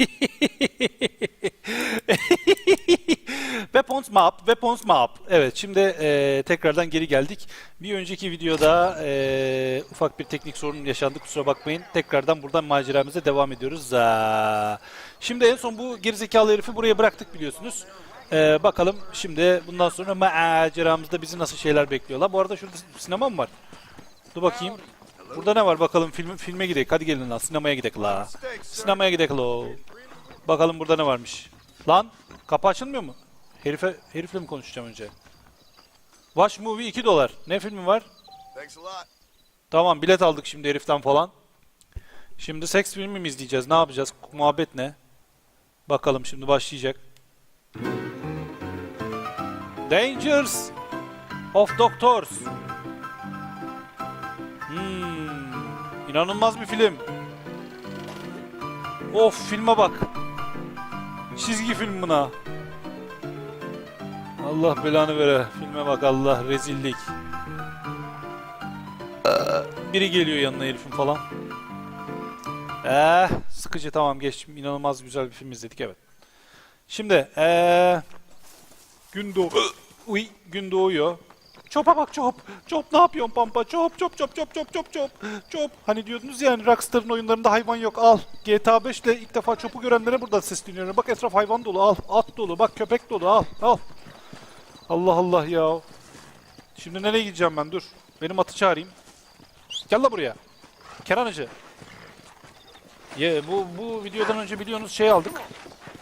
Weapons Map, Weapons Map. Evet, şimdi eee, tekrardan geri geldik. Bir önceki videoda eee, ufak bir teknik sorun yaşandı, kusura bakmayın. Tekrardan buradan maceramıza devam ediyoruz. Zaa. Şimdi en son bu gerizekalı herifi buraya bıraktık biliyorsunuz. Eee, bakalım şimdi bundan sonra maceramızda bizi nasıl şeyler bekliyorlar. Bu arada şurada sinema mı var? Dur bakayım. Burada ne var bakalım film, filme gidelim. Hadi gelin lan sinemaya gidelim la. Sinemaya gidelim la. Bakalım burada ne varmış. Lan kapı açılmıyor mu? Herife, herifle mi konuşacağım önce? Watch Movie 2 dolar. Ne filmi var? Tamam bilet aldık şimdi heriften falan. Şimdi seks filmi mi izleyeceğiz? Ne yapacağız? Muhabbet ne? Bakalım şimdi başlayacak. Dangers of Doctors. Hmm, inanılmaz bir film. Of filme bak. Çizgi film buna. Allah belanı vere. Filme bak Allah rezillik. Biri geliyor yanına herifin falan. Eh, sıkıcı tamam geçtim. İnanılmaz güzel bir film izledik evet. Şimdi eh gün doğ Uy, gün doğuyor. Çop'a bak çop. Çop ne yapıyorsun pampa? Çop çop çop çop çop çop çop. Çop. Hani diyordunuz yani Rockstar'ın oyunlarında hayvan yok. Al. GTA 5'te ilk defa çop'u görenlere buradan sesleniyorum. Bak etraf hayvan dolu. Al. At dolu. Bak köpek dolu. Al. Al. Allah Allah ya. Şimdi nereye gideceğim ben? Dur. Benim atı çağırayım. Gel la buraya. Keranıcı. Ye, bu, bu videodan önce biliyorsunuz şey aldık.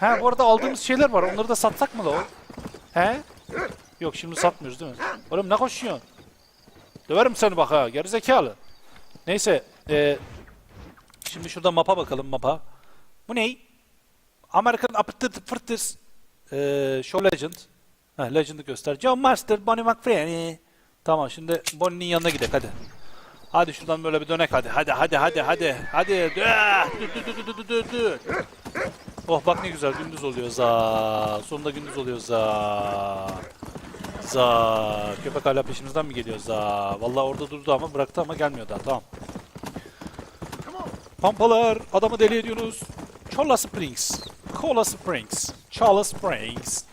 Ha bu arada aldığımız şeyler var. Onları da satsak mı la o? He? Yok şimdi satmıyoruz değil mi? Oğlum ne koşuyorsun? Döverim seni bak ha. Gerizekalı. Neyse. E, şimdi şurada mapa bakalım mapa. Bu ne? American Appetite Fritters e, Show Legend. Ha, Legend'ı göster. John Master, Bonnie McFree. Tamam şimdi Bonnie'nin yanına gidelim hadi. Hadi şuradan böyle bir dönek hadi. Hadi hadi hadi hadi. Hadi. Oh bak ne güzel gündüz oluyor za. Sonunda gündüz oluyor za. Za. Köpek hala peşimizden mi geliyor za? Vallahi orada durdu ama bıraktı ama gelmiyor daha. Tamam. Pampalar adamı deli ediyorsunuz. Chola Springs. Cola Springs. Chola Springs.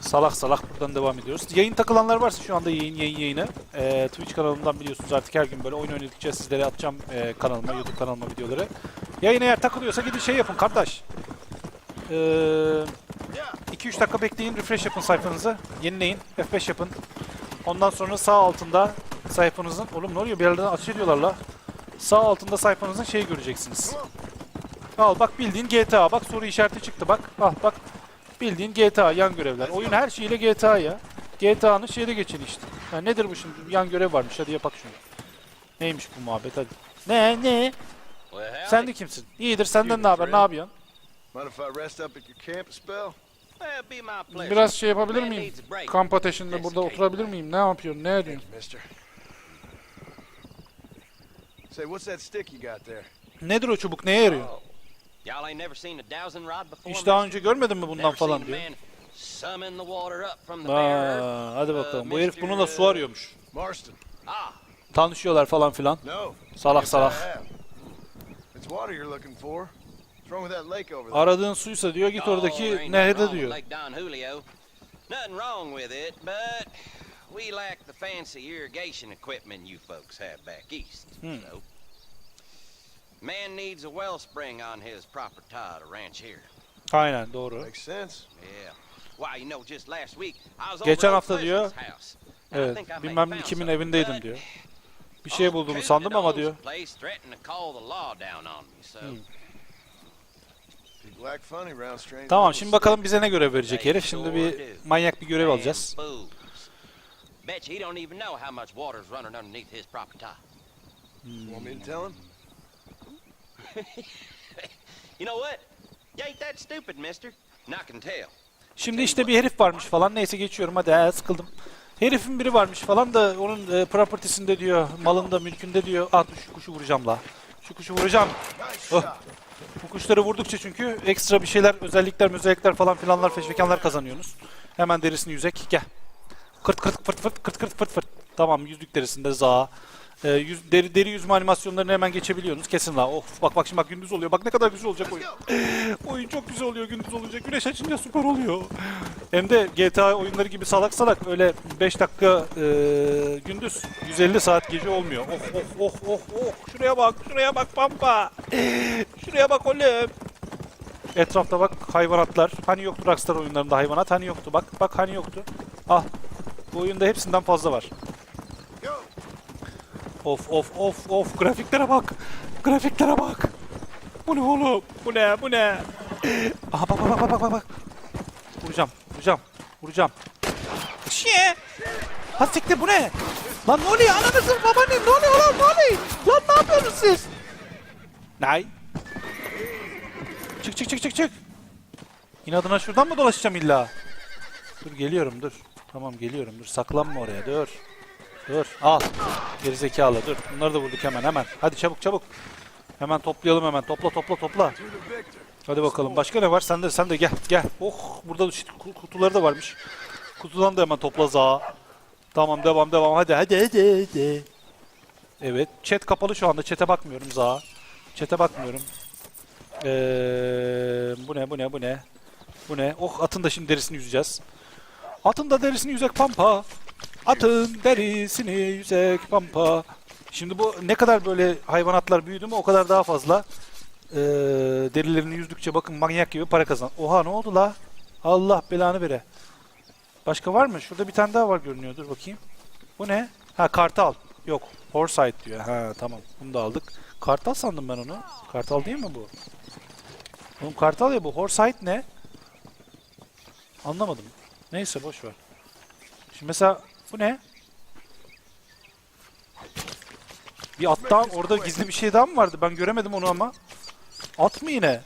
Salak salak buradan devam ediyoruz. Yayın takılanlar varsa şu anda yayın yayın yayını. Ee, Twitch kanalımdan biliyorsunuz artık her gün böyle oyun oynadıkça sizlere atacağım e, kanalıma, YouTube kanalıma videoları. Yayın eğer takılıyorsa gidin şey yapın kardeş. Ee, 2-3 dakika bekleyin, refresh yapın sayfanızı. Yenileyin, F5 yapın. Ondan sonra sağ altında sayfanızın... Oğlum ne oluyor? Bir yerden ateş ediyorlar la. Sağ altında sayfanızın şeyi göreceksiniz. Al bak bildiğin GTA. Bak soru işareti çıktı bak. Al bak. Bildiğin GTA yan görevler. Oyun her şeyiyle GTA ya. GTA'nın şeyde geçeni işte. Ha, nedir bu şimdi? Yan görev varmış. Hadi yapak şunu. Neymiş bu muhabbet hadi. Ne ne? Sen de kimsin? İyidir senden ne haber? Ne yapıyorsun? Mind if I rest up at your camp a spell? Biraz şey yapabilir miyim? Kamp ateşinde burada oturabilir miyim? Ne yapıyorsun? Ne ediyorsun? Mister. Say, what's that stick you got there? Nedir o çubuk? Neye yarıyor? Oh, Y'all ain't never seen a dowsing rod before? Hiç daha önce görmedin mi bundan falan diyor. Aa, hadi Uh, bakalım. Bu herif bununla su arıyormuş. Marston. Ah, Tanışıyorlar falan filan. Salak salak. have. It's water you're looking for. What's wrong with that lake over there? Aradığın suysa diyor git oh, oradaki nothing nehre diyor. Lake Don Julio. Nothing wrong with it, but we lack the fancy irrigation equipment you folks have back east. Hmm. So, man needs a wellspring on his property to ranch here. Aynen doğru. Makes sense. Yeah. Why, you know, just last week I was Geçen over at hafta diyor, Evet bilmem kimin evindeydim diyor. Bir şey bulduğumu sandım ama diyor. the Tamam şimdi bakalım bize ne görev verecek herif. Şimdi bir manyak bir görev alacağız. Bet he don't even know how much water's running underneath his property. Want me to tell him? You know what? You ain't that stupid, mister. And I can tell. Şimdi işte bir herif varmış falan. Neyse geçiyorum hadi ha, sıkıldım. Herifin biri varmış falan da onun e, property'sinde diyor, malında, mülkünde diyor. Ah dur şu kuşu vuracağım la. Şu kuşu vuracağım. Oh. Kuşları vurdukça çünkü ekstra bir şeyler, özellikler, özellikler falan filanlar, feşvekanlar kazanıyorsunuz. Hemen derisini yüzek. Gel. Kırt kırt fırt fırt kırt kırt fırt fırt. Tamam yüzlük derisinde za. E, yüz, deri, deri yüzme animasyonlarını hemen geçebiliyorsunuz. Kesin la. Of bak bak şimdi bak gündüz oluyor. Bak ne kadar güzel olacak oyun. oyun çok güzel oluyor gündüz olunca. Güneş açınca süper oluyor. Hem de GTA oyunları gibi salak salak öyle 5 dakika e, gündüz 150 saat gece olmuyor. Of of of of of. Şuraya bak şuraya bak pampa. şuraya bak oğlum. Etrafta bak hayvanatlar. Hani yoktu Rockstar oyunlarında hayvanat? Hani yoktu? Bak bak hani yoktu. Al. Bu oyunda hepsinden fazla var. Of of of of grafiklere bak. Grafiklere bak. Bu ne oğlum? Bu ne? Bu ne? Aha bak bak bak bak bak bak. Vuracağım. Vuracağım. Vuracağım. Şiye. Ha siktir bu ne? Lan ne oluyor? Ananızın babanın ne oluyor lan? Ne oluyor? Lan ne yapıyorsunuz siz? Nay. Çık çık çık çık çık. İnadına şuradan mı dolaşacağım illa? Dur geliyorum dur. Tamam geliyorum dur. Saklanma oraya dur. Dur al. Gerizekalı dur. Bunları da vurduk hemen hemen. Hadi çabuk çabuk. Hemen toplayalım hemen. Topla topla topla. Hadi bakalım. Başka ne var? Sen de sen de gel gel. Oh burada kutuları da varmış. Kutudan da hemen topla za. Tamam devam devam. Hadi hadi hadi hadi. Evet. Chat kapalı şu anda. Chat'e bakmıyorum za. Chat'e bakmıyorum. Ee, bu ne bu ne bu ne? Bu ne? Oh atın da şimdi derisini yüzeceğiz. Atın da derisini yüzek pampa. Atın derisini yüzek pampa. Şimdi bu ne kadar böyle hayvanatlar büyüdü mü o kadar daha fazla ee, derilerini yüzdükçe bakın manyak gibi para kazan. Oha ne oldu la? Allah belanı vere. Başka var mı? Şurada bir tane daha var görünüyor. Dur bakayım. Bu ne? Ha kartal. Yok. Horsite diyor. Ha tamam. Bunu da aldık. Kartal sandım ben onu. Kartal değil mi bu? Oğlum kartal ya bu. Horsite ne? Anlamadım. Neyse boş ver. Şimdi mesela bu ne? Bir at daha orada gizli bir şey daha mı vardı? Ben göremedim onu ama. At mı yine?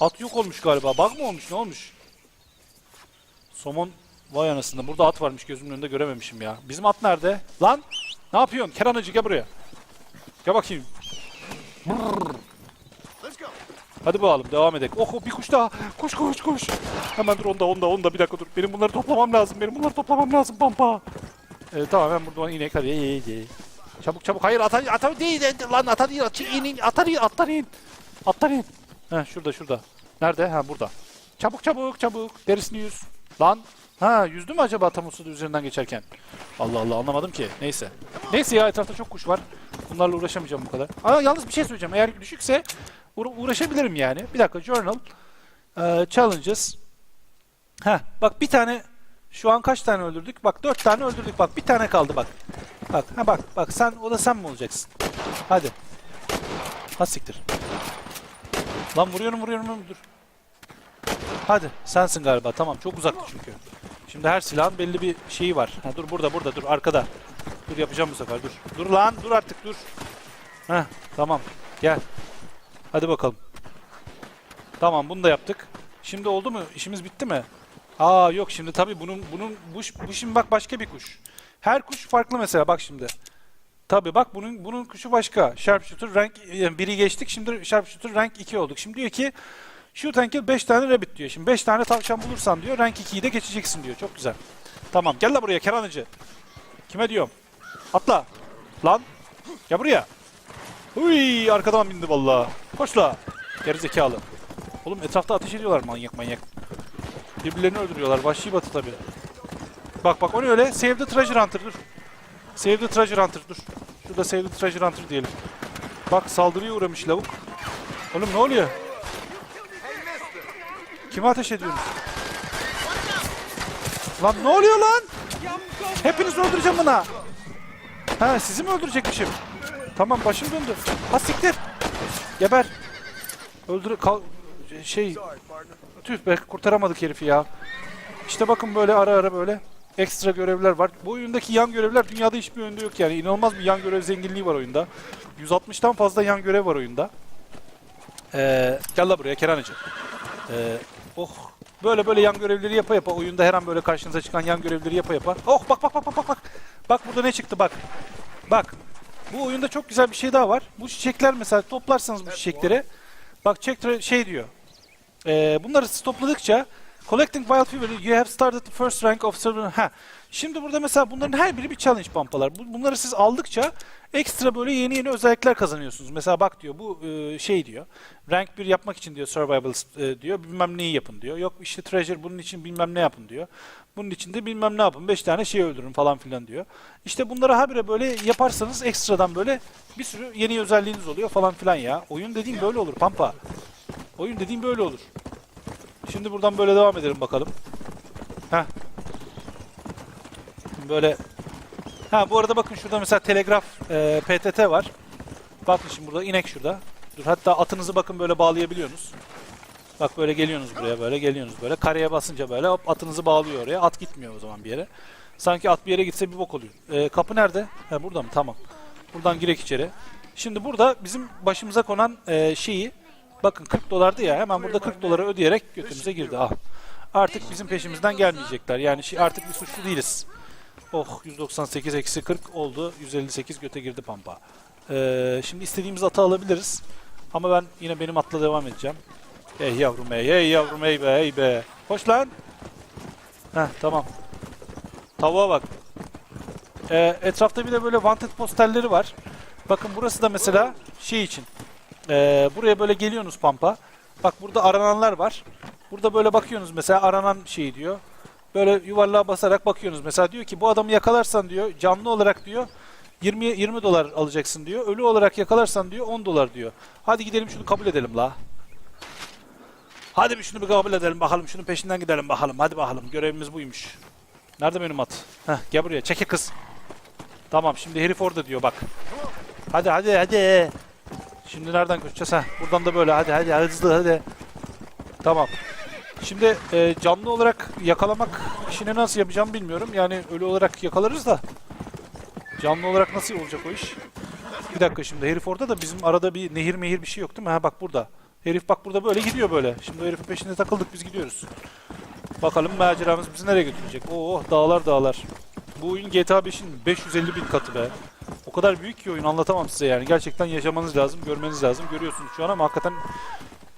At yok olmuş galiba. Bug mı olmuş? Ne olmuş? Somon vay anasında. Burada at varmış gözümün önünde görememişim ya. Bizim at nerede? Lan! Ne yapıyorsun? Keranacı gel buraya. Gel bakayım. Go. Hadi bakalım devam edelim. Oh bir kuş daha. Koş koş koş. Hemen dur onda onda onda bir dakika dur. Benim bunları toplamam lazım. Benim bunları toplamam lazım pampa. Evet tamam ben buradan inek hadi. İyi, iyi, iyi. Çabuk çabuk. Hayır ata, ata değil lan ata değil. At, in, in, ata değil attan in. Attan in. Heh şurada şurada. Nerede? Ha burada. Çabuk çabuk çabuk. Derisini yüz. Lan. Ha yüzdü mü acaba Tamusu üzerinden geçerken? Allah Allah anlamadım ki. Neyse. Neyse ya etrafta çok kuş var. Bunlarla uğraşamayacağım bu kadar. Ama yalnız bir şey söyleyeceğim. Eğer düşükse uğra- uğraşabilirim yani. Bir dakika journal. Ee, challenges. Ha bak bir tane şu an kaç tane öldürdük? Bak dört tane öldürdük. Bak bir tane kaldı bak. Bak ha bak bak sen o da sen mi olacaksın? Hadi. Ha siktir. Lan vuruyorum vuruyorum dur. Hadi sensin galiba tamam çok uzaktı çünkü. Şimdi her silahın belli bir şeyi var. Ha dur burada burada dur arkada. Dur yapacağım bu sefer dur. Dur lan dur artık dur. Heh tamam gel. Hadi bakalım. Tamam bunu da yaptık. Şimdi oldu mu? İşimiz bitti mi? Aa yok şimdi tabii bunun bunun bu, bu şimdi bak başka bir kuş. Her kuş farklı mesela bak şimdi. Tabii bak bunun bunun kuşu başka. Sharpshooter rank yani biri geçtik. Şimdi Sharpshooter rank 2 olduk. Şimdi diyor ki Shoot and kill 5 tane rabbit diyor. Şimdi 5 tane tavşan bulursan diyor rank 2'yi de geçeceksin diyor. Çok güzel. Tamam gel la buraya keranıcı. Kime diyorum? Atla. Lan. Gel buraya. Uy arkadan bindi vallahi. Koş la. Gerizekalı. Oğlum etrafta ateş ediyorlar manyak manyak. Birbirlerini öldürüyorlar. Vahşi batı tabi. Bak bak o ne öyle? Save the treasure hunter dur. Save the treasure hunter dur. Şurada save the treasure hunter diyelim. Bak saldırıya uğramış lavuk. Oğlum ne oluyor? Kime ateş ediyorsunuz? Lan ne oluyor lan? Hepinizi öldüreceğim buna. Ha sizi mi öldürecekmişim? Tamam başım döndü. Ha siktir. Geber. Öldür kal şey tüh be kurtaramadık herifi ya. İşte bakın böyle ara ara böyle ekstra görevler var. Bu oyundaki yan görevler dünyada hiçbir oyunda yok yani. İnanılmaz bir yan görev zenginliği var oyunda. 160'tan fazla yan görev var oyunda. Ee, gel la buraya Keranıcı. Ee, oh böyle böyle yan görevleri yapa yapa oyunda her an böyle karşınıza çıkan yan görevleri yapa yapa. Oh bak bak bak bak bak. Bak burada ne çıktı bak. Bak. Bu oyunda çok güzel bir şey daha var. Bu çiçekler mesela toplarsanız bu çiçekleri. Bak tra- şey diyor. Ee, bunları siz topladıkça Collecting Wild Fever, you have started the first rank of server. Ha. Şimdi burada mesela bunların her biri bir challenge pampalar. Bu- Bunları siz aldıkça ekstra böyle yeni yeni özellikler kazanıyorsunuz. Mesela bak diyor bu e, şey diyor. Rank 1 yapmak için diyor survival e, diyor bilmem neyi yapın diyor. Yok işte treasure bunun için bilmem ne yapın diyor. Bunun için de bilmem ne yapın. 5 tane şey öldürün falan filan diyor. İşte bunları habire böyle yaparsanız ekstradan böyle bir sürü yeni özelliğiniz oluyor falan filan ya. Oyun dediğim böyle olur pampa. Oyun dediğim böyle olur. Şimdi buradan böyle devam edelim bakalım. Heh. Böyle. Ha bu arada bakın şurada mesela telegraf e, PTT var. Bakın şimdi burada inek şurada. Dur hatta atınızı bakın böyle bağlayabiliyorsunuz. Bak böyle geliyorsunuz buraya böyle geliyorsunuz böyle. Kareye basınca böyle hop atınızı bağlıyor oraya. At gitmiyor o zaman bir yere. Sanki at bir yere gitse bir bok oluyor. E, kapı nerede? Ha burada mı? Tamam. Buradan girek içeri. Şimdi burada bizim başımıza konan e, şeyi bakın 40 dolardı ya hemen burada 40 doları ödeyerek götümüze girdi. Ah. Artık bizim peşimizden gelmeyecekler. Yani şey, artık bir suçlu değiliz. Oh 198 eksi 40 oldu. 158 göte girdi pampa. Ee, şimdi istediğimiz atı alabiliriz. Ama ben yine benim atla devam edeceğim. Hey yavrum hey, hey yavrum hey be hey be. Hoş lan. Heh tamam. Tavuğa bak. Ee, etrafta bir de böyle wanted posterleri var. Bakın burası da mesela şey için. Ee, buraya böyle geliyorsunuz pampa. Bak burada arananlar var. Burada böyle bakıyorsunuz mesela aranan şey diyor. Böyle yuvarlığa basarak bakıyorsunuz. Mesela diyor ki bu adamı yakalarsan diyor canlı olarak diyor 20 20 dolar alacaksın diyor. Ölü olarak yakalarsan diyor 10 dolar diyor. Hadi gidelim şunu kabul edelim la. Hadi bir şunu bir kabul edelim bakalım. Şunun peşinden gidelim bakalım. Hadi bakalım. Görevimiz buymuş. Nerede benim at? Heh, gel buraya. Çekil kız. Tamam şimdi herif orada diyor bak. Hadi hadi hadi. Şimdi nereden koşacağız? Heh, buradan da böyle hadi hadi hızlı hadi. Tamam. Şimdi e, canlı olarak yakalamak işini nasıl yapacağım bilmiyorum. Yani ölü olarak yakalarız da. Canlı olarak nasıl olacak o iş? Bir dakika şimdi herif orada da bizim arada bir nehir mehir bir şey yok değil mi? Ha bak burada. Herif bak burada böyle gidiyor böyle. Şimdi o herifin peşinde takıldık biz gidiyoruz. Bakalım maceramız bizi nereye götürecek? Oo dağlar dağlar. Bu oyun GTA 5'in 550 bin katı be. O kadar büyük ki oyun anlatamam size yani. Gerçekten yaşamanız lazım, görmeniz lazım. Görüyorsunuz şu an ama hakikaten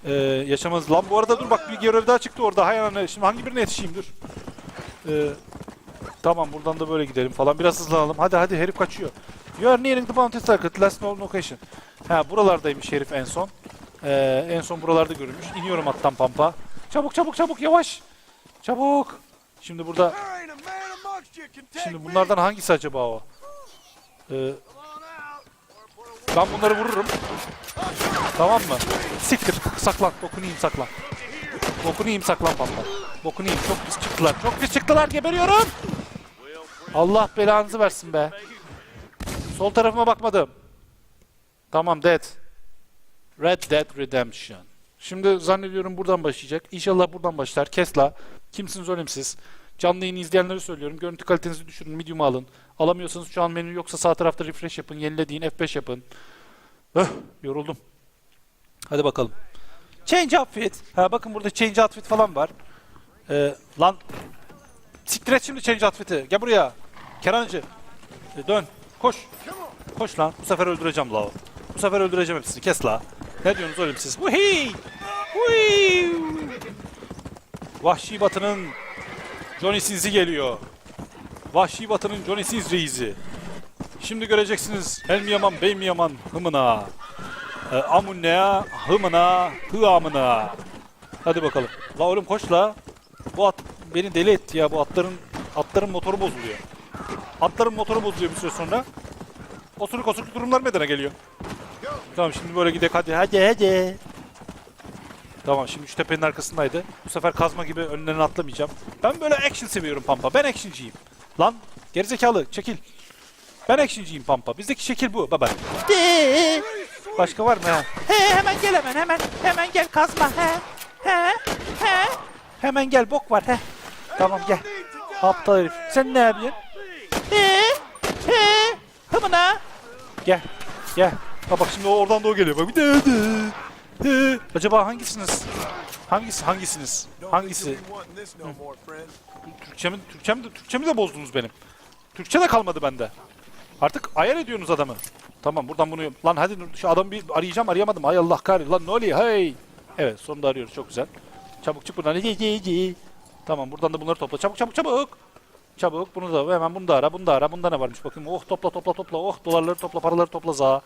ee, yaşamanız... Lan bu arada dur bak bir görev daha çıktı orada. Hay anane. Şimdi hangi birine yetişeyim dur. Ee, tamam buradan da böyle gidelim falan. Biraz hızlanalım. Hadi hadi herif kaçıyor. You are nearing the bounty target. Last known location. Ha buralardaymış herif en son. Ee, en son buralarda görülmüş. İniyorum attan pampa. Çabuk çabuk çabuk yavaş. Çabuk. Şimdi burada... Şimdi bunlardan hangisi acaba o? Ee, ben bunları vururum. Tamam mı? Siktir. Saklan. Dokunayım saklan. Dokunayım saklan pampa. Dokunayım. Çok pis çıktılar. Çok pis çıktılar. Geberiyorum. Allah belanızı versin be. Sol tarafıma bakmadım. Tamam dead. Red Dead Redemption. Şimdi zannediyorum buradan başlayacak. İnşallah buradan başlar. Kesla. Kimsiniz ölümsüz. Canlı yayını izleyenlere söylüyorum. Görüntü kalitenizi düşürün. Medium'u alın. Alamıyorsanız şu an menü yoksa sağ tarafta refresh yapın. Yenile deyin. F5 yapın. Öh, yoruldum. Hadi bakalım. Change outfit. Ha bakın burada change outfit falan var. Ee, lan siktir et şimdi change outfit'i. Gel buraya. Kenancı. Ee, dön. Koş. Koş lan. Bu sefer öldüreceğim la. Bu sefer öldüreceğim hepsini. Kes la. Ne diyorsunuz oğlum siz? Vuhii! Vuhii! Vahşi Batı'nın Johnny Sins'i geliyor. Vahşi Batı'nın Johnny Sins reisi. Şimdi göreceksiniz. El mi yaman, bey yaman, hımına. E, amunea, hımına, hıamına. Hadi bakalım. La oğlum koş la. Bu at beni deli etti ya. Bu atların atların motoru bozuluyor. Atların motoru bozuluyor bir süre sonra. Osuruk osuruk durumlar meydana geliyor. Tamam şimdi böyle gidelim hadi hadi hadi. Tamam şimdi şu tepenin arkasındaydı. Bu sefer kazma gibi önlerine atlamayacağım. Ben böyle action seviyorum Pampa. Ben actioncıyım. Lan gerizekalı çekil. Ben actioncıyım Pampa. Bizdeki şekil bu baba. Başka var mı ha? He hemen gel hemen hemen. Hemen gel kazma he. He he. Hemen gel bok var he. Tamam gel. Aptal herif. Sen ne yapıyorsun? He he. Hımına. Gel. Gel. Ha bak şimdi oradan da o geliyor. Bak bir de. Acaba hangisiniz? Hangisi hangisiniz? Hangisi? Türkçemi, Türkçemi de, Türkçemi de bozdunuz benim. Türkçe de kalmadı bende. Artık ayar ediyorsunuz adamı. Tamam buradan bunu... Lan hadi şu adamı bir arayacağım arayamadım. Hay Allah kahretsin. Lan ne oluyor hey. Evet sonunda arıyoruz çok güzel. Çabuk çık buradan. Tamam buradan da bunları topla. Çabuk çabuk çabuk. Çabuk bunu da hemen bunu da ara bunu da ara. Bunda ne varmış bakayım. Oh topla topla topla. Oh dolarları topla paraları topla za.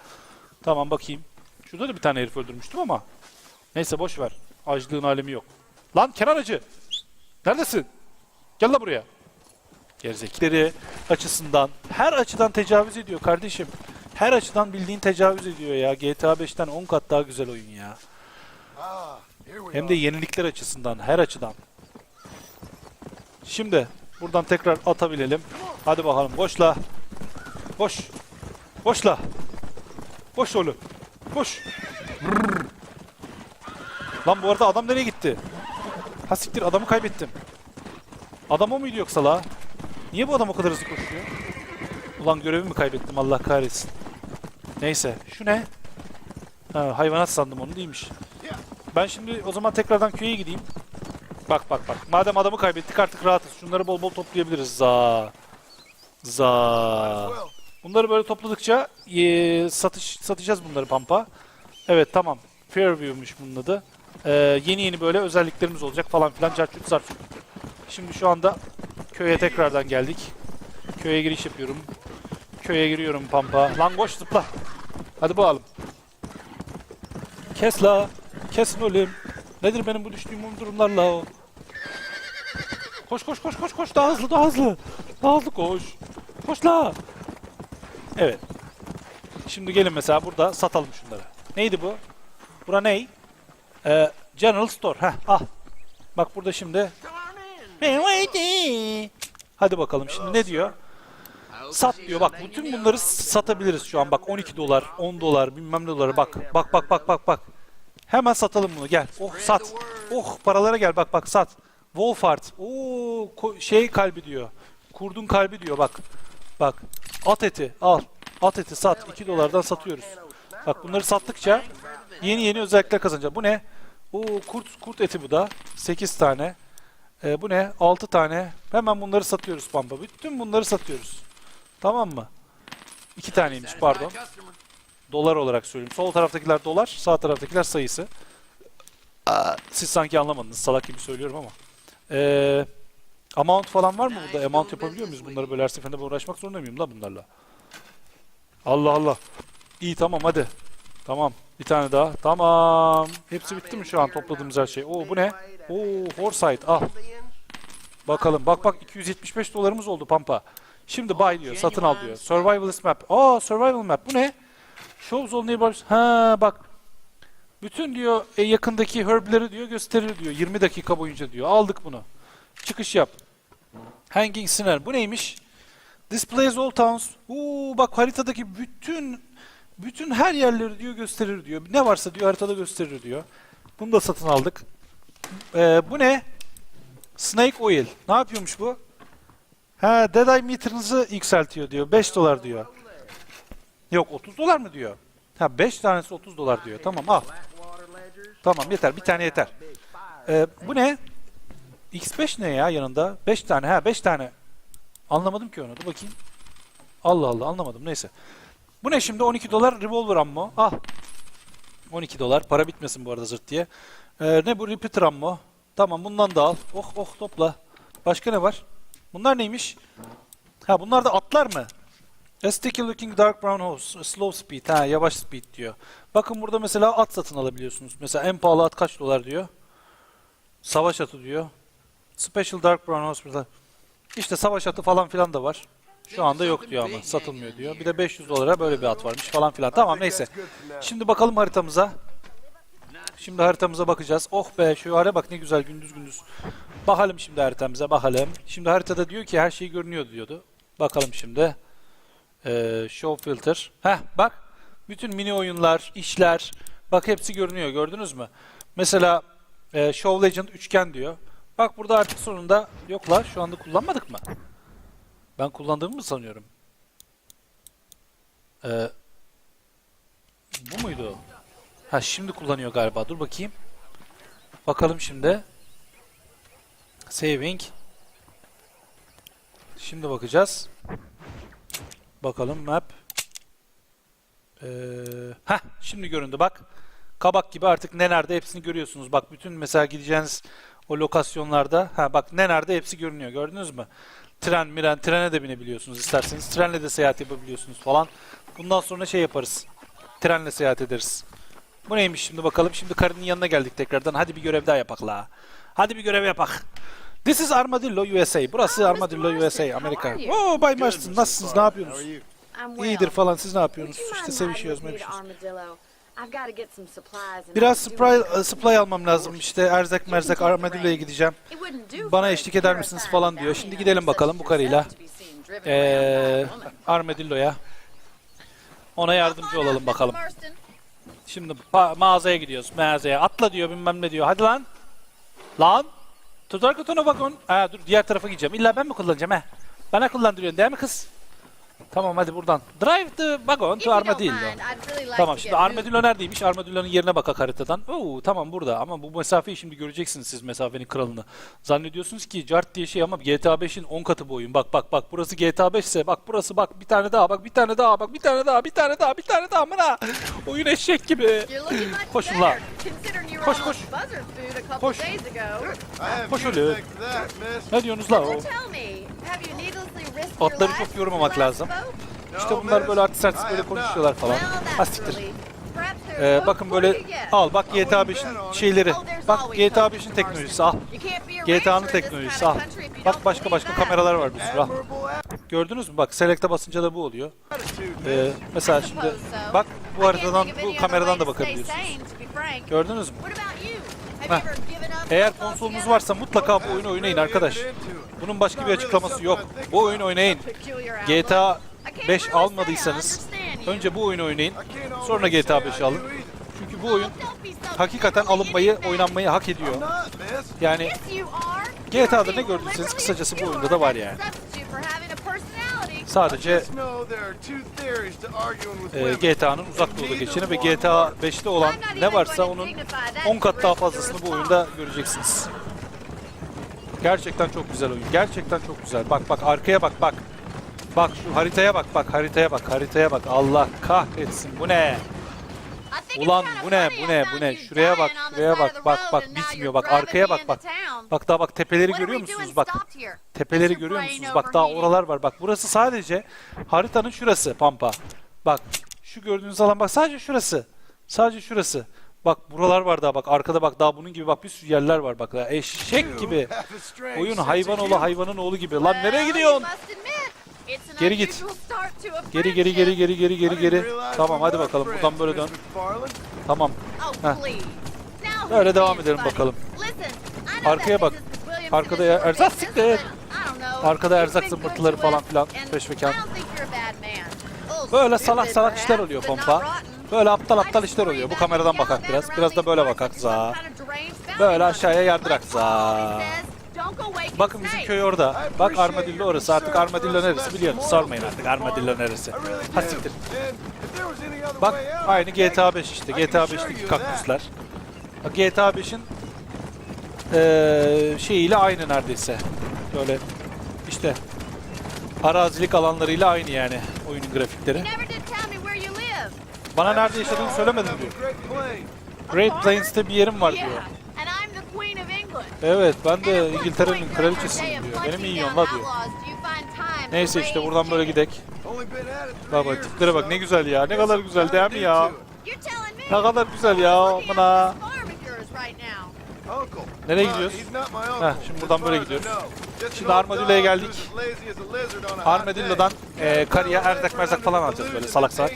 Tamam bakayım. Şurada da bir tane herif öldürmüştüm ama. Neyse boş ver. Açlığın alemi yok. Lan kenar acı. Neredesin? Gel la buraya. Gerizekaları açısından her açıdan tecavüz ediyor kardeşim. Her açıdan bildiğin tecavüz ediyor ya. GTA 5'ten 10 kat daha güzel oyun ya. Hem de yenilikler açısından, her açıdan. Şimdi buradan tekrar atabilelim. Hadi bakalım boşla. Boş. Boşla. Boş oğlum. Boş. Brrr. Lan bu arada adam nereye gitti? Ha siktir adamı kaybettim. Adam o muydu yoksa la? Niye bu adam o kadar hızlı koşuyor? Ulan görevimi kaybettim Allah kahretsin. Neyse şu ne? Ha, hayvanat sandım onu değilmiş. Ben şimdi o zaman tekrardan köye gideyim. Bak bak bak. Madem adamı kaybettik artık rahatız. Şunları bol bol toplayabiliriz. Za. Za. Bunları böyle topladıkça eee, satış satacağız bunları pampa. Evet tamam. Fairview'muş bunun adı. Eee, yeni yeni böyle özelliklerimiz olacak falan filan. Carçut zarçut. Şimdi şu anda köye tekrardan geldik. Köye giriş yapıyorum. Köye giriyorum pampa. Lan koş zıpla. Hadi bakalım. Kes la. Kesin oğlum. Nedir benim bu düştüğüm durumlarla o? Koş koş koş koş koş daha hızlı daha hızlı. Daha hızlı koş. Koş la. Evet. Şimdi gelin mesela burada satalım şunları. Neydi bu? Bura ney? Ee, General Store. Heh al. Bak burada şimdi. Hadi bakalım şimdi ne diyor? Sat diyor. Bak bütün bunları satabiliriz şu an. Bak 12 dolar 10 dolar bilmem ne doları. Bak bak bak bak bak bak. Hemen satalım bunu. Gel. Oh sat. Oh paralara gel. Bak bak sat. Wolfart oo ko- şey kalbi diyor. Kurdun kalbi diyor. Bak bak. At eti. Al. At eti sat. 2 dolardan satıyoruz. Bak bunları sattıkça yeni yeni özellikler kazanacağız bu ne Oo kurt kurt eti bu da 8 tane Ee, bu ne 6 tane hemen bunları satıyoruz pampa bütün bunları satıyoruz Tamam mı? İki taneymiş pardon. Dolar olarak söyleyeyim. Sol taraftakiler dolar, sağ taraftakiler sayısı. Siz sanki anlamadınız. Salak gibi söylüyorum ama. Ee, amount falan var mı burada? Amount yapabiliyor muyuz? Bunları böyle her seferinde uğraşmak zorunda mıyım la bunlarla? Allah Allah. İyi tamam hadi. Tamam. Bir tane daha. Tamam. Hepsi bitti mi şu an topladığımız her şey? Oo bu ne? Oo Foresight al. Bakalım. Bak bak 275 dolarımız oldu pampa. Şimdi buy diyor, satın al diyor. Survivalist map. Aa, survival map. Bu ne? Shows all neighbors. Ha bak. Bütün diyor e, yakındaki herb'leri diyor gösterir diyor 20 dakika boyunca diyor. Aldık bunu. Çıkış yap. Hanging Snare. Bu neymiş? Displays all towns. Oo bak haritadaki bütün bütün her yerleri diyor gösterir diyor. Ne varsa diyor haritada gösterir diyor. Bunu da satın aldık. Ee, bu ne? Snake Oil. Ne yapıyormuş bu? Ha Dead Eye meter'ınızı yükseltiyor diyor. 5 dolar diyor. Yok 30 dolar mı diyor? Ha 5 tanesi 30 dolar diyor. Tamam al. Tamam yeter. Bir tane yeter. Ee, bu ne? X5 ne ya yanında? 5 tane. Ha 5 tane. Anlamadım ki onu. Dur bakayım. Allah Allah anlamadım. Neyse. Bu ne şimdi? 12 dolar revolver ammo. Al. 12 dolar. Para bitmesin bu arada zırt diye. Ee, ne bu? Repeater ammo. Tamam bundan da al. Oh oh topla. Başka ne var? Bunlar neymiş? Ha bunlar da atlar mı? A sticky looking dark brown horse. Slow speed. Ha yavaş speed diyor. Bakın burada mesela at satın alabiliyorsunuz. Mesela en pahalı at kaç dolar diyor. Savaş atı diyor. Special dark brown horse burada. İşte savaş atı falan filan da var. Şu anda yok diyor ama satılmıyor diyor. Bir de 500 dolara böyle bir at varmış falan filan. Tamam neyse. Şimdi bakalım haritamıza. Şimdi haritamıza bakacağız. Oh be şu hare bak ne güzel gündüz gündüz. Bakalım şimdi haritamıza bakalım. Şimdi haritada diyor ki her şey görünüyor diyordu. Bakalım şimdi. Ee, show filter. Heh bak. Bütün mini oyunlar, işler. Bak hepsi görünüyor gördünüz mü? Mesela e, Show Legend üçgen diyor. Bak burada artık sonunda yoklar. Şu anda kullanmadık mı? Ben kullandığımı mı sanıyorum? Ee, bu muydu? Ha şimdi kullanıyor galiba. Dur bakayım. Bakalım şimdi. Saving. Şimdi bakacağız. Bakalım map. Ee, heh, şimdi göründü bak. Kabak gibi artık ne nerede hepsini görüyorsunuz. Bak bütün mesela gideceğiniz O lokasyonlarda. Ha bak ne nerede hepsi görünüyor. Gördünüz mü? Tren, miren, trene de binebiliyorsunuz isterseniz. Trenle de seyahat yapabiliyorsunuz falan. Bundan sonra şey yaparız. Trenle seyahat ederiz. Bu neymiş şimdi bakalım. Şimdi karının yanına geldik tekrardan. Hadi bir görev daha yapak la. Hadi bir görev yapak. This is Armadillo USA. Burası Oh, Armadillo USA, Amerika. Oo Bay Marston nasılsınız? Ne yapıyorsunuz? İyidir falan. Siz ne yapıyorsunuz? İşte sevişiyoruz, riding Biraz supply, supply almam lazım. İşte erzak merzak Armadillo'ya gideceğim. Bana eşlik eder misiniz falan diyor. Şimdi gidelim bakalım bu karıyla. Ee. Armadillo'ya. Ona yardımcı olalım bakalım. Şimdi mağazaya gidiyoruz. Mağazaya. Atla diyor bilmem ne diyor. Hadi lan. Lan. Tutar kutuna bakın. Ha dur diğer tarafa gideceğim. İlla ben mi kullanacağım he? Bana kullandırıyorsun değil mi kız? Tamam hadi buradan. Drive the wagon to Armadillo. really like Tamam şimdi Armadillo neredeymiş? Armadillo'nun yerine bakak haritadan. Oo tamam burada ama bu mesafeyi şimdi göreceksiniz siz mesafenin kralını. Zannediyorsunuz ki Cart diye şey ama GTA 5'in 10 katı bu oyun. Bak bak bak burası GTA 5 ise bak burası bak bir tane daha bak bir tane daha bak bir tane daha bir tane daha bir tane daha amına. Oyun eşek gibi. Koşun lan. Koş, koş. Koş. Koş öyle. Ne diyorsunuz la o? Life çok yormamak lazım. İşte bunlar böyle artist artist böyle konuşuyorlar falan. Well, Ha that's siktir. relief. Perhaps there Ee, bakın böyle al bak GTA 5'in şeyleri. Oh, Bak GTA hope, 5'in Mr. teknolojisi al. GTA'nın teknolojisi al. Bak başka başka kameralar var bir sürü al. Gördünüz mü? Bak select'e basınca da bu oluyor. Ee, mesela şimdi bak bu haritadan bu kameradan da bakabiliyorsunuz. Gördünüz mü? Eğer konsolunuz varsa mutlaka bu oyunu oynayın arkadaş. Bunun başka bir açıklaması yok. Bu oyunu oynayın. GTA outlook. I can't 5 really say I almadıysanız önce bu oyunu oynayın. Sonra GTA I 5'i do alın. either. Çünkü bu oyun hakikaten alınmayı, oynanmayı hak ediyor. Yani. GTA'da ne gördüyseniz kısacası bu oyunda da var yani. With e. GTA'nın uzak doğuda geçeni ve GTA 5'te olan ne varsa onun 10 kat daha fazlasını bu oyunda göreceksiniz. Gerçekten çok güzel oyun. Gerçekten çok güzel. Bak bak arkaya bak bak. Bak şu haritaya bak bak haritaya bak haritaya bak. Allah kahretsin bu ne? Ulan bu ne bu ne bu ne? Şuraya bak şuraya bak bak bak bitmiyor. Bak arkaya bak bak. Bak daha bak tepeleri görüyor musunuz? Bak tepeleri görüyor musunuz? Bak daha oralar var. Bak burası sadece haritanın şurası Pampa. Bak şu gördüğünüz alan bak sadece şurası. Sadece şurası. Bak buralar var daha bak arkada bak daha bunun gibi bak bir sürü yerler var bak eşek gibi. Oyun hayvan oğlu hayvanın oğlu gibi. Lan nereye gidiyorsun? Geri git. Geri geri geri geri geri geri geri. Tamam hadi bakalım buradan böyle dön. Tamam. Oh, Heh. Böyle devam edelim bakalım. Arkaya bak. Arkada ya- erzak siktir. Arkada erzak zımbırtıları falan filan, peşmekan. Böyle salak salak işler oluyor pompa. Böyle aptal aptal işler oluyor. Bu kameradan bakak biraz. Biraz da böyle bakak za. Böyle aşağıya yardırak za. Bakın bizim köy orada. Bak Armadillo orası. Artık Armadillo neresi biliyorsunuz. Sormayın artık Armadillo neresi. Ha siktir. Bak aynı GTA 5 işte. GTA assure 5'teki you that. kaktüsler. Bak GTA 5'in eee şeyiyle aynı neredeyse. Böyle işte arazilik alanlarıyla aynı yani oyunun grafikleri. Bana nerede yaşadığını söylemedin diyor. Great Plains'te bir yerim var diyor. Evet ben de İngiltere'nin kraliçesiyim diyor. Benim iyi yollar diyor. Neyse işte buradan böyle gidek. Baba tiplere bak ne güzel ya. Ne kadar güzel değil mi ya? Ne kadar güzel ya. Uncle. Nereye gidiyoruz? Heh, şimdi buradan böyle gidiyoruz. Şimdi Armadillo'ya geldik. Armadillo'dan e, karıya erzak merzak falan alacağız böyle salak salak.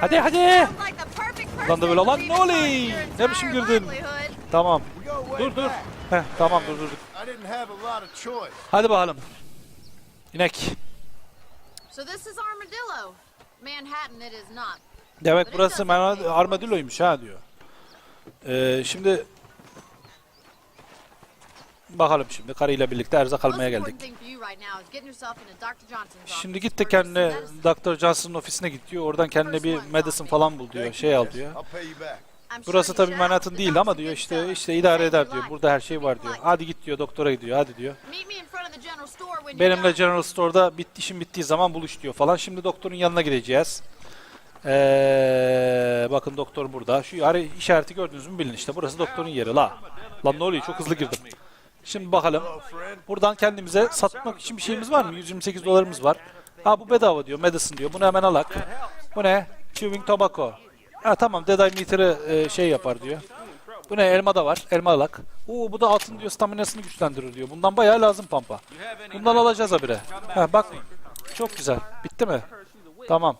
Hadi hadi. Lan da böyle lan ne? Ne biçim girdin? Tamam. Dur dur. Heh, tamam dur dur. dur. I didn't have a lot of choice. Hadi bakalım. İnek. So this is Armadillo. Manhattan it is not. Demek burası Armadillo'ymuş ha diyor. Ee, şimdi bakalım şimdi karıyla birlikte erzak almaya geldik. Şimdi git de kendine Dr. Johnson'ın ofisine git diyor. Oradan kendine bir medicine falan bul diyor. Şey al diyor. Burası tabii Manhattan değil ama diyor işte işte idare eder diyor. Burada her şey var diyor. Hadi git diyor doktora gidiyor. Hadi diyor. Benimle General Store'da bit, işim bittiği zaman buluş diyor falan. Şimdi doktorun yanına gideceğiz. Ee, bakın doktor burada. Şu ara- işareti gördünüz mü bilin işte. Burası doktorun yeri la. Lan ne oluyor? Çok hızlı girdim. Şimdi bakalım. Buradan kendimize satmak için bir şeyimiz var mı? 128 dolarımız var. Ha bu bedava diyor. Medicine diyor. Bunu hemen alak. Bu ne? Chewing tobacco. Ha tamam. Dead Eye Meter'ı e, şey yapar diyor. Bu ne? Elma da var. Elma alak. Oo bu da altın diyor. Staminasını güçlendirir diyor. Bundan bayağı lazım pampa. Bundan alacağız habire. Ha bak. Çok güzel. Bitti mi? Tamam.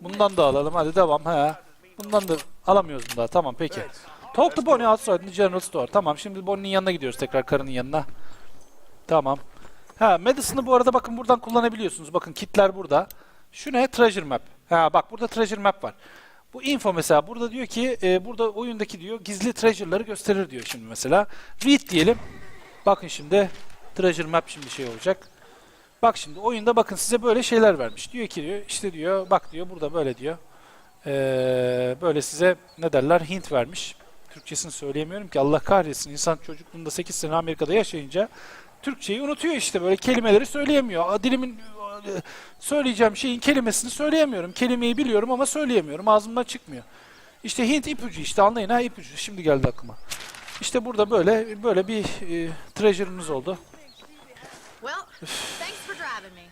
Bundan da alalım. Hadi devam. He. Bundan da alamıyoruz daha. Tamam peki. Talk to Bonnie outside the general store. Tamam şimdi Bonnie'nin yanına gidiyoruz tekrar karının yanına. Tamam. Ha Medicine'ı bu arada bakın buradan kullanabiliyorsunuz. Bakın kitler burada. Şu ne? Treasure Map. Ha bak burada Treasure Map var. Bu info mesela burada diyor ki e, burada oyundaki diyor gizli treasure'ları gösterir diyor şimdi mesela. Read diyelim. Bakın şimdi Treasure Map şimdi şey olacak. Bak şimdi oyunda bakın size böyle şeyler vermiş. Diyor ki diyor işte diyor bak diyor burada böyle diyor. Ee, böyle size ne derler hint vermiş. Türkçesini söyleyemiyorum ki Allah kahretsin. İnsan çocukluğunda 8 sene Amerika'da yaşayınca Türkçeyi unutuyor işte böyle kelimeleri söyleyemiyor. Dilimin söyleyeceğim şeyin kelimesini söyleyemiyorum. Kelimeyi biliyorum ama söyleyemiyorum. Ağzımdan çıkmıyor. İşte Hint ipucu işte anlayın ha ipucu. Şimdi geldi aklıma. İşte burada böyle böyle bir e, treasure'ımız oldu. Me.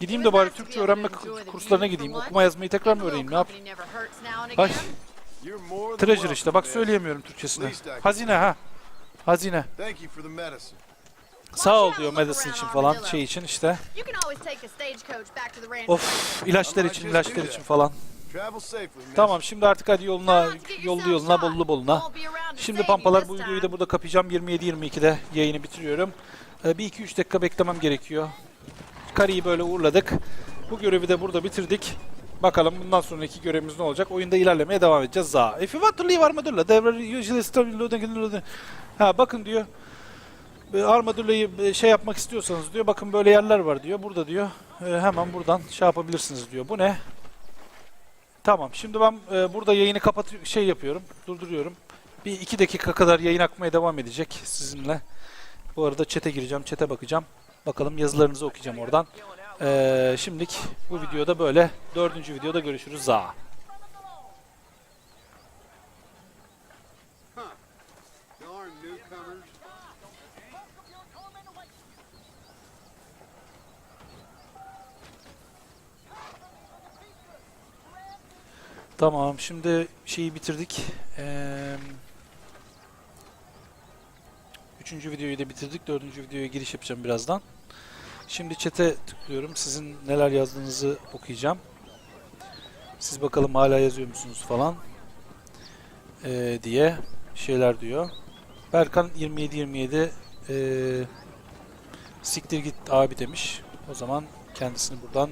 Gideyim de bari Türkçe öğrenme kurslarına gideyim. Okuma yazmayı tekrar mı öğreneyim? Ne yapayım? Ay, treasure işte. Bak söyleyemiyorum Türkçesini. Hazine ha. Hazine. Sağ ol diyor medicine için falan şey için işte. Of ilaçlar için ilaçlar için falan. Tamam şimdi artık hadi yoluna yollu yoluna bollu boluna. Şimdi pampalar bu videoyu da burada kapayacağım. 27-22'de yayını bitiriyorum. Ee, bir 2-3 dakika beklemem gerekiyor. Kari'yi böyle uğurladık. Bu görevi de burada bitirdik. Bakalım bundan sonraki görevimiz ne olacak? Oyunda ilerlemeye devam edeceğiz. Za. If you want to leave Armadillo, they will usually start loading- Ha bakın diyor. E, Armadillo'yu e, şey yapmak istiyorsanız diyor. Bakın böyle yerler var diyor. Burada diyor. e, hemen buradan şey yapabilirsiniz diyor. Bu ne? Tamam. Şimdi ben e, burada yayını kapat şey yapıyorum. Durduruyorum. Bir iki dakika kadar yayın akmaya devam edecek sizinle. Bu arada çete gireceğim. Çete bakacağım. Bakalım yazılarınızı okuyacağım oradan. Ee, şimdilik bu videoda böyle. Dördüncü videoda görüşürüz. Za. Tamam. Şimdi şeyi bitirdik. Ee, üçüncü videoyu da bitirdik. Dördüncü videoya giriş yapacağım birazdan. Şimdi chat'e tıklıyorum. Sizin neler yazdığınızı okuyacağım. Siz bakalım hala yazıyor musunuz falan. Ee, diye şeyler diyor. Berkan 27-27 ee, siktir git abi demiş. O zaman kendisini buradan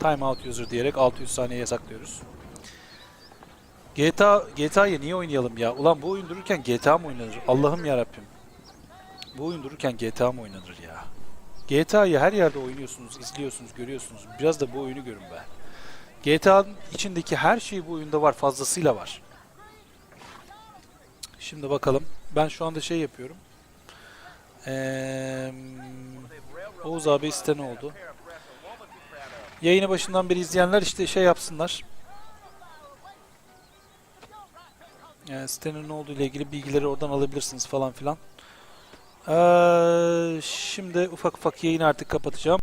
timeout user diyerek 600 saniye yasaklıyoruz. GTA GTA'yı niye oynayalım ya? Ulan bu oyun dururken GTA mı oynanır? Allah'ım ya Rabbim. Bu oyun dururken GTA mı oynanır ya? GTA'yı her yerde oynuyorsunuz, izliyorsunuz, görüyorsunuz. Biraz da bu oyunu görün be. GTA'nın içindeki her şey bu oyunda var, fazlasıyla var. Şimdi bakalım. Ben şu anda şey yapıyorum. Eee Oğuz abi iste ne oldu? Yayını başından beri izleyenler işte şey yapsınlar. Yani sitenin ne olduğu ile ilgili bilgileri oradan alabilirsiniz falan filan. Ee, şimdi ufak ufak yayını artık kapatacağım.